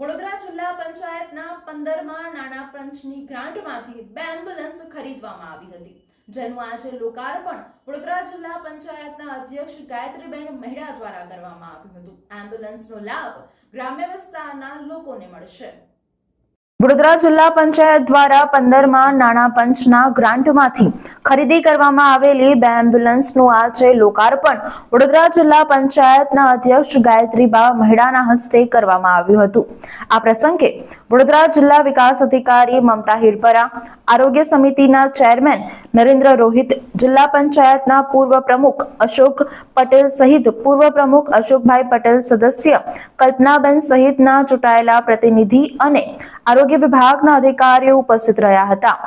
વડોદરા જિલ્લા પંચાયતના પંદરમાં નાણાં પંચની ગ્રાન્ટમાંથી બે એમ્બ્યુલન્સ ખરીદવામાં આવી હતી, જેનું આજે લોકાર્પણ વડોદરા જિલ્લા પંચાયતના અધ્યક્ષ ગાયત્રીબેન મહેડા દ્વારા કરવામાં આવ્યું હતું. એમ્બ્યુલન્સનો લાભ ગ્રામ્ય વિસ્તારના લોકોને મળશે. વડોદરા જિલ્લા પંચાયત દ્વારા પંદરમાં નાણાં પંચના ગ્રાન્ટમાંથી ખરીદી કરવામાં આવેલી બે એમ્બ્યુલન્સનું આજે લોકાર્પણ વડોદરા જિલ્લા પંચાયતના અધ્યક્ષ ગાયત્રીબા મહેડાના હસ્તે કરવામાં આવ્યું હતું. આ પ્રસંગે વડોદરા જિલ્લા વિકાસ અધિકારી મમતા હિરપરા, આરોગ્ય સમિતિના ચેરમેન નરેન્દ્ર રોહિત, જિલ્લા પંચાયતના પૂર્વ પ્રમુખ અશોક પટેલ સહિત પૂર્વ પ્રમુખ અશોકભાઈ પટેલ સદસ્ય કલ્પનાબેન સહિતના ચૂંટાયેલા પ્રતિનિધિ અને આરોગ્ય વિભાગના અધિકારીઓ ઉપસ્થિત રહ્યા હતા.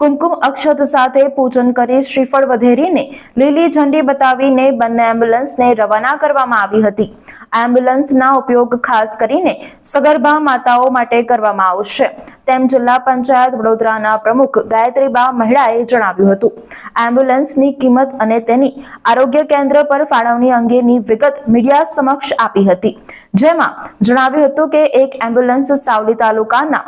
કુમકુમ અક્ષત સાથે પૂજન કરી શ્રીફળ વધેરીને લીલી ઝંડી બતાવીને બંને એમ્બ્યુલન્સને રવાના કરવામાં આવી હતી. એમ્બ્યુલન્સના ઉપયોગ ખાસ કરીને સગર્ભા માતાઓ માટે કરવામાં આવશે. તેમ જિલ્લા પંચાયત વડોદરાના પ્રમુખ ગાયત્રીબા મહેડાએ જણાવ્યું હતું. એમ્બ્યુલન્સની કિંમત અને તેની આરોગ્ય કેન્દ્ર પર ફાળવણી અંગેની વિગત મીડિયા સમક્ષ આપી હતી. જેમાં જણાવ્યું હતું કે એક એમ્બ્યુલન્સ સાવલી તાલુકાના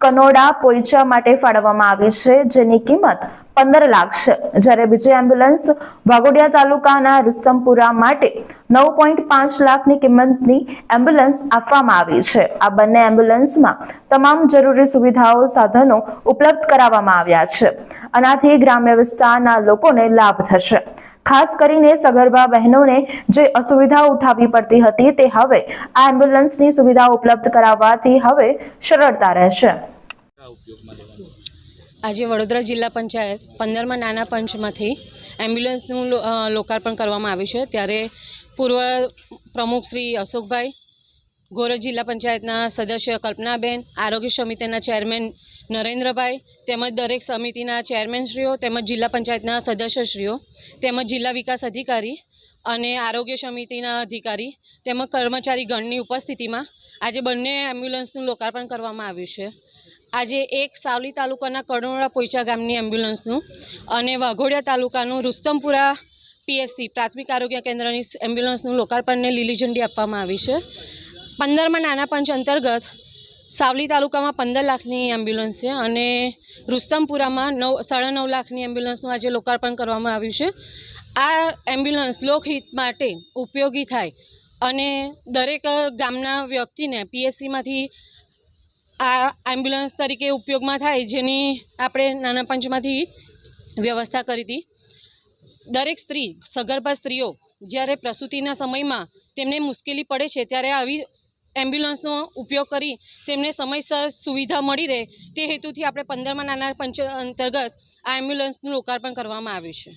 કનોડા પોઈચા માટે ફાળવવામાં આવી છે, જેની કિંમત પંદર લાખ છે. જ્યારે બીજી એમ્બ્યુલન્સ વાઘોડિયા તાલુકાના રુસ્તમપુરા માટે નવ પોઈન્ટ પાંચ લાખની કિંમતની એમ્બ્યુલન્સ આપવામાં આવી છે. આ બંને એમ્બ્યુલન્સમાં તમામ જરૂરી સુવિધાઓ, સાધનો ઉપલબ્ધ કરાવવામાં આવ્યા છે. આનાથી ગ્રામ્ય વિસ્તારના લોકોને લાભ થશે. ખાસ કરીને સગર્ભા બહેનોને જે અસુવિધા ઉઠાવવી પડતી હતી તે હવે આ એમ્બ્યુલન્સની સુવિધા ઉપલબ્ધ કરાવવાથી હવે સરળતા રહેશે. આજે વડોદરા જિલ્લા પંચાયત પંદરમાં નાના પંચમાંથી એમ્બ્યુલન્સનું લોકાર્પણ કરવામાં આવ્યું છે. ત્યારે પૂર્વ પ્રમુખ શ્રી અશોકભાઈ ગોરજ જિલ્લા પંચાયતના સદસ્ય કલ્પનાબેન, આરોગ્ય સમિતિના ચેરમેન નરેન્દ્રભાઈ, તેમજ દરેક સમિતિના ચેરમેનશ્રીઓ, તેમજ જિલ્લા પંચાયતના સદસ્યશ્રીઓ, તેમજ જિલ્લા વિકાસ અધિકારી અને આરોગ્ય સમિતિના અધિકારી, તેમજ કર્મચારી ગણની ઉપસ્થિતિમાં આજે બંને એમ્બ્યુલન્સનું લોકાર્પણ કરવામાં આવ્યું છે. આજે એક સાવલી તાલુકાના કડોળા પોઈચા ગામની એમ્બ્યુલન્સનું અને વાઘોડિયા તાલુકાનું રુસ્તમપુરા પીએસસી પ્રાથમિક આરોગ્ય કેન્દ્રની એમ્બ્યુલન્સનું લોકાર્પણને લીલી ઝંડી આપવામાં આવી છે. પંદરમાં નાના પંચ અંતર્ગત સાવલી તાલુકામાં પંદર લાખની એમ્બ્યુલન્સ છે અને રુસ્તમપુરામાં નવ, સાડા નવ લાખની એમ્બ્યુલન્સનું આજે લોકાર્પણ કરવામાં આવ્યું છે. આ એમ્બ્યુલન્સ લોકહિત માટે ઉપયોગી થાય અને દરેક ગામના વ્યક્તિને પીએસસીમાંથી આ એમ્બ્યુલન્સ તરીકે ઉપયોગમાં થાય જેની આપણે નાના પંચમાંથી વ્યવસ્થા કરી હતી. દરેક સ્ત્રી, સગર્ભા સ્ત્રીઓ જ્યારે પ્રસૂતિના સમયમાં તેમને મુશ્કેલી પડે છે ત્યારે આવી એમ્બ્યુલન્સનો ઉપયોગ કરી તેમને સમયસર સુવિધા મળી રહે તે હેતુથી આપણે પંદરમાં નાના પંચ અંતર્ગત આ એમ્બ્યુલન્સનું લોકાર્પણ કરવામાં આવ્યું છે.